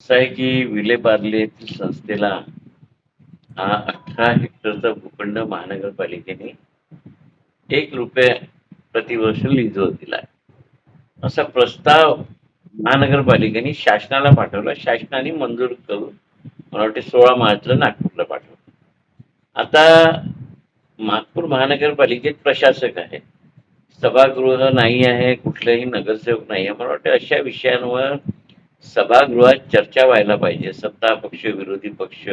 असं आहे की विलेपार्ले येथील संस्थेला हा अठरा हेक्टरचा भूखंड महानगरपालिकेने एक रुपये प्रतिवर्ष लीजवर दिला असा प्रस्ताव महानगरपालिकेने शासनाला पाठवला. शासनाने मंजूर करून मला वाटते सोळा मार्चला नागपूरला पाठवलं. आता नागपूर महानगरपालिकेत प्रशासक आहे सभागृह नाही आहे कुठलंही नगरसेवक नाही आहे. मला वाटतं अशा विषयांवर सभागृहात चर्चा व्हायला पाहिजे. सत्ता पक्ष विरोधी पक्ष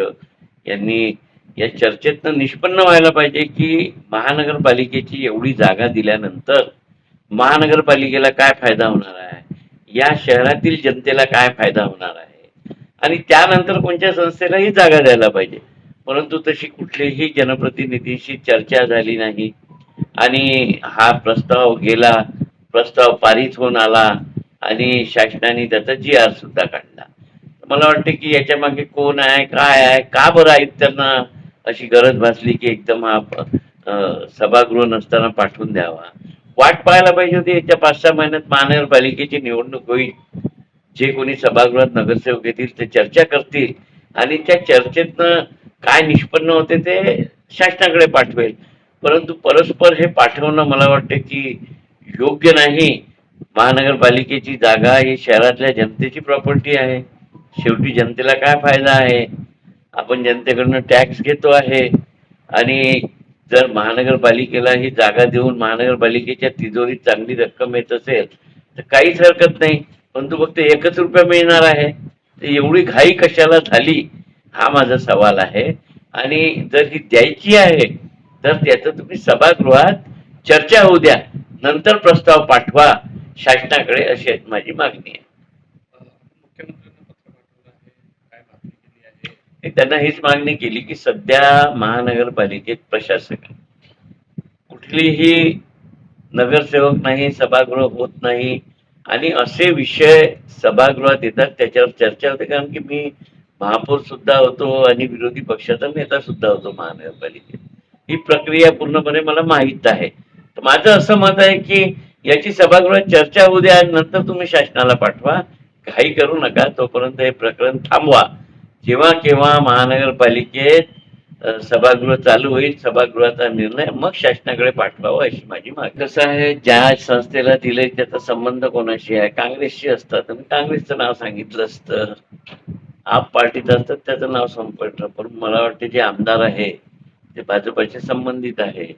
यांनी या चर्चेतनं निष्पन्न व्हायला पाहिजे की महानगरपालिकेची एवढी जागा दिल्यानंतर महानगरपालिकेला काय फायदा होणार आहे? या शहरातील जनतेला काय फायदा होणार आहे? आणि त्यानंतर कोणत्या संस्थेलाही जागा द्यायला पाहिजे. परंतु तशी कुठलीही जनप्रतिनिधीशी चर्चा झाली नाही. आणि हा प्रस्ताव गेला प्रस्ताव पारित होऊन आला. आणि शासनाने त्याचा जी आर सुद्धा काढला. मला वाटते की याच्या मागे कोण आहे काय आहे का बरं आयुक्तांना अशी गरज भासली की एकदम हा सभागृह नसताना पाठवून द्यावा. वाट पाहायला पाहिजे होती याच्या पाच सहा महिन्यात महानगरपालिकेची निवडणूक होईल. जे कोणी सभागृहात नगरसेवक येतील ते चर्चा करतील आणि त्या चर्चेतनं काय निष्पन्न होते ते शासनाकडे पाठवेल. परंतु परस्पर हे पाठवणं मला वाटतं की योग्य नाही. महानगरपालिकेची जागा ही शहरातल्या जनतेची प्रॉपर्टी आहे. शेवटी जनतेला काय फायदा आहे? आपण जनतेकडनं टॅक्स घेतो आहे. आणि जर महानगरपालिकेला ही जागा देऊन महानगरपालिकेच्या तिजोरीत चांगली रक्कम येत असेल तर काहीच हरकत नाही. परंतु फक्त एकच रुपया मिळणार आहे. तर एवढी घाई कशाला झाली? हा माझा सवाल आहे. आणि जर ही द्यायची आहे तर त्याचं तुम्ही सभागृहात चर्चा होऊ द्या. नंतर प्रस्ताव पाठवा. शासनाकडे अशी माझी मागणी आहे. त्यांना हीच मागणी केली की सध्या महानगरपालिकेत प्रशासक कुठलीही नगरसेवक नाही सभागृह होत नाही आणि असे विषय सभागृहात येतात त्याच्यावर चर्चा होते. कारण की मी महापौर सुद्धा होतो आणि विरोधी पक्षाचा नेता सुद्धा होतो महानगरपालिकेत. ही प्रक्रिया पूर्णपणे मला माहीत आहे. तर माझं असं मत आहे की याची सभागृहात चर्चा होऊ द्या नंतर तुम्ही शासनाला पाठवा. घाई करू नका तोपर्यंत हे प्रकरण थांबवा. जेव्हा केव्हा महानगरपालिकेत सभागृह चालू होईल सभागृहाचा निर्णय मग शासनाकडे पाठवावा अशी माझी मागणी कसं आहे ज्या संस्थेला दिले त्याचा संबंध कोणाशी आहे? काँग्रेसशी असतात. मी काँग्रेसचं नाव सांगितलं असतं. आप पार्टीत असतात त्याचं नाव संपटलं पण मला वाटते जे आमदार आहे ते भाजपाशी संबंधित आहे.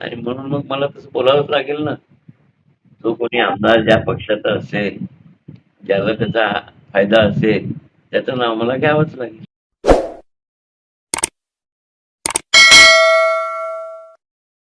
आणि म्हणून मग मला तसं बोलावंच लागेल ना. जो कोणी आमदार ज्या पक्षाचा असेल ज्याला त्याचा फायदा असेल त्याचं नाव मला घ्यावंच लागेल.